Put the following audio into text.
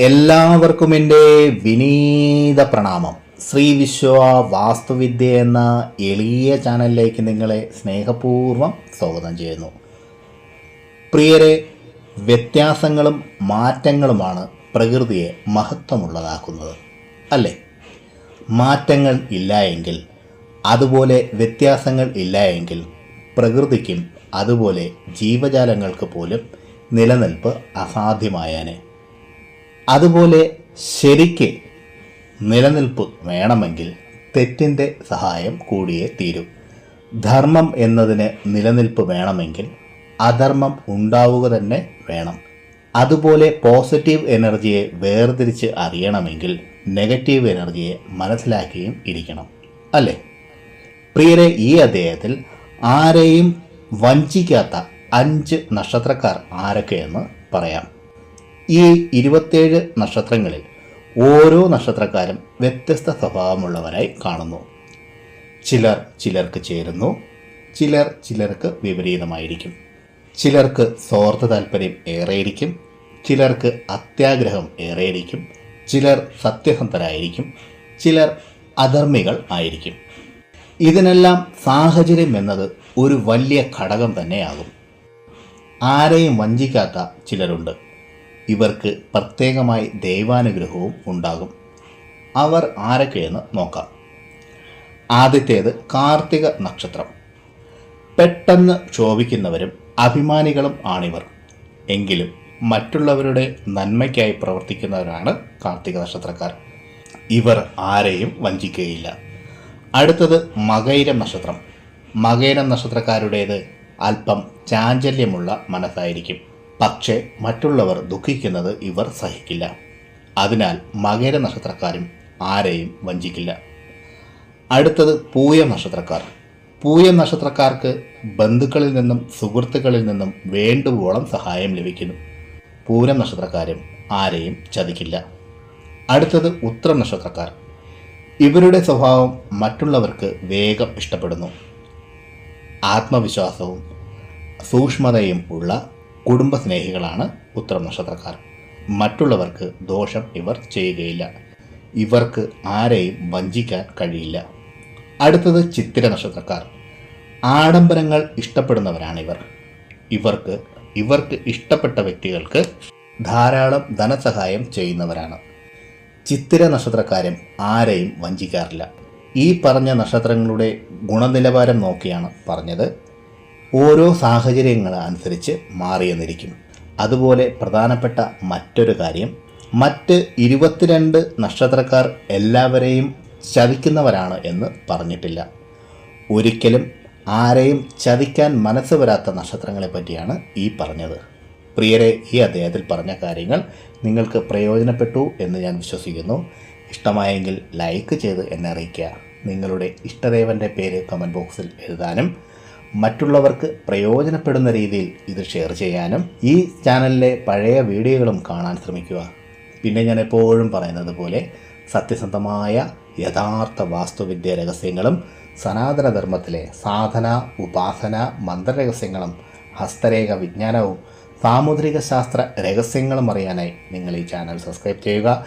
എല്ലാവർക്കും എന്റെ വിനീത പ്രണാമം. ശ്രീ വിശ്വ വാസ്തുവിദ്യ എന്ന എളിയ ചാനലിലേക്ക് നിങ്ങളെ സ്നേഹപൂർവം സ്വാഗതം ചെയ്യുന്നു. പ്രിയരെ വ്യത്യാസങ്ങളും മാറ്റങ്ങളുമാണ് പ്രകൃതിയെ മഹത്വമുള്ളതാക്കുന്നത് അല്ലേ? മാറ്റങ്ങൾ ഇല്ല എങ്കിൽ അതുപോലെ വ്യത്യാസങ്ങൾ ഇല്ല എങ്കിൽ പ്രകൃതിക്കും അതുപോലെ ജീവജാലങ്ങൾക്ക് പോലും നിലനിൽപ്പ് അസാധ്യമായേനെ. അതുപോലെ ശരിക്ക് നിലനിൽപ്പ് വേണമെങ്കിൽ തെറ്റിന്റെ സഹായം കൂടിയേ തീരൂ. ധർമ്മം എന്നതിന് നിലനിൽപ്പ് വേണമെങ്കിൽ അധർമ്മം ഉണ്ടാവുക തന്നെ വേണം. അതുപോലെ പോസിറ്റീവ് എനർജിയെ വേർതിരിച്ച് അറിയണമെങ്കിൽ നെഗറ്റീവ് എനർജിയെ മനസ്സിലാക്കിയും ഇരിക്കണം അല്ലേ? പ്രിയരെ ഈ അദ്ദേഹത്തിൽ ആരെയും വഞ്ചിക്കാത്ത അഞ്ച് നക്ഷത്രക്കാർ ആരൊക്കെയെന്ന് പറയാം. ഈ ഇരുപത്തേഴ് നക്ഷത്രങ്ങളിൽ ഓരോ നക്ഷത്രക്കാരും വ്യത്യസ്ത സ്വഭാവമുള്ളവരായി കാണുന്നു. ചിലർ ചിലർക്ക് ചേരുന്നു ചിലർ ചിലർക്ക് വിപരീതമായിരിക്കും. ചിലർക്ക് സ്വാർത്ഥ താല്പര്യം ഏറെയിരിക്കും ചിലർക്ക് അത്യാഗ്രഹം ഏറെയിരിക്കും ചിലർ സത്യസന്ധരായിരിക്കും ചിലർ അധർമ്മികൾ ആയിരിക്കും. ഇതിനെല്ലാം സാഹചര്യം എന്നത് ഒരു വലിയ ഘടകം തന്നെയാകും. ആരെയും വഞ്ചിക്കാത്ത ചിലരുണ്ട്. ഇവർക്ക് പ്രത്യേകമായി ദൈവാനുഗ്രഹവും ഉണ്ടാകും. അവർ ആരൊക്കെയെന്ന് നോക്കാം. ആദ്യത്തേത് കാർത്തിക നക്ഷത്രം. പെട്ടെന്ന് ക്ഷോഭിക്കുന്നവരും അഭിമാനികളും ആണിവർ. എങ്കിലും മറ്റുള്ളവരുടെ നന്മയ്ക്കായി പ്രവർത്തിക്കുന്നവരാണ് കാർത്തിക നക്ഷത്രക്കാർ. ഇവർ ആരെയും വഞ്ചിക്കുകയില്ല. അടുത്തത് മകൈരം നക്ഷത്രം. മകൈരം നക്ഷത്രക്കാരുടേത് അല്പം ചാഞ്ചല്യമുള്ള മനസ്സായിരിക്കും. പക്ഷേ മറ്റുള്ളവർ ദുഃഖിക്കുന്നത് ഇവർ സഹിക്കില്ല. അതിനാൽ മകര നക്ഷത്രക്കാരും ആരെയും വഞ്ചിക്കില്ല. അടുത്തത് പൂയ നക്ഷത്രക്കാർ. പൂയ നക്ഷത്രക്കാർക്ക് ബന്ധുക്കളിൽ നിന്നും സുഹൃത്തുക്കളിൽ നിന്നും വേണ്ടുവോളം സഹായം ലഭിക്കുന്നു. പൂരം നക്ഷത്രക്കാരും ആരെയും ചതിക്കില്ല. അടുത്തത് ഉത്തര നക്ഷത്രക്കാർ. ഇവരുടെ സ്വഭാവം മറ്റുള്ളവർക്ക് വേഗം ഇഷ്ടപ്പെടുന്നു. ആത്മവിശ്വാസവും സൂക്ഷ്മതയും ഉള്ള കുടുംബസ്നേഹികളാണ് ഉത്തരം നക്ഷത്രക്കാർ. മറ്റുള്ളവർക്ക് ദോഷം ഇവർ ചെയ്യുകയില്ല. ഇവർക്ക് ആരെയും വഞ്ചിക്കാൻ കഴിയില്ല. അടുത്തത് ചിത്തിര നക്ഷത്രക്കാർ. ആഡംബരങ്ങൾ ഇഷ്ടപ്പെടുന്നവരാണിവർ ഇവർക്ക് ഇവർക്ക് ഇഷ്ടപ്പെട്ട വ്യക്തികൾക്ക് ധാരാളം ധനസഹായം ചെയ്യുന്നവരാണ്. ചിത്തിര നക്ഷത്രക്കാരും ആരെയും വഞ്ചിക്കാറില്ല. ഈ പറഞ്ഞ നക്ഷത്രങ്ങളുടെ ഗുണനിലവാരം നോക്കിയാണ് പറഞ്ഞത് ഓരോ സാഹചര്യങ്ങൾ അനുസരിച്ച് മാറിയെന്നിരിക്കും അതുപോലെ പ്രധാനപ്പെട്ട മറ്റൊരു കാര്യം മറ്റ് ഇരുപത്തിരണ്ട് നക്ഷത്രക്കാർ എല്ലാവരെയും ചതിക്കുന്നവരാണ് എന്ന് പറഞ്ഞിട്ടില്ല. ഒരിക്കലും ആരെയും ചതിക്കാൻ മനസ്സ് വരാത്ത നക്ഷത്രങ്ങളെ പറ്റിയാണ് ഈ പറഞ്ഞത്. പ്രിയരെ ഈ അദ്ദേഹത്തിൽ പറഞ്ഞ കാര്യങ്ങൾ നിങ്ങൾക്ക് പ്രയോജനപ്പെട്ടു എന്ന് ഞാൻ വിശ്വസിക്കുന്നു. ഇഷ്ടമായെങ്കിൽ ലൈക്ക് ചെയ്ത് എന്നെ അറിയിക്കുക. നിങ്ങളുടെ ഇഷ്ടദേവന്റെ പേര് കമന്റ് ബോക്സിൽ എഴുതാനും മറ്റുള്ളവർക്ക് പ്രയോജനപ്പെടുന്ന രീതിയിൽ ഇത് ഷെയർ ചെയ്യാനും ഈ ചാനലിലെ പഴയ വീഡിയോകളും കാണാൻ ശ്രമിക്കുക. പിന്നെ ഞാൻ എപ്പോഴും പറയുന്നത് പോലെ സത്യസന്ധമായ യഥാർത്ഥ വാസ്തുവിദ്യ രഹസ്യങ്ങളും സനാതനധർമ്മത്തിലെ സാധന ഉപാസന മന്ത്രരഹസ്യങ്ങളും ഹസ്തരേഖ വിജ്ഞാനവും സാമുദ്രിക ശാസ്ത്ര രഹസ്യങ്ങളും അറിയാനായി നിങ്ങൾ ഈ ചാനൽ സബ്സ്ക്രൈബ് ചെയ്യുക.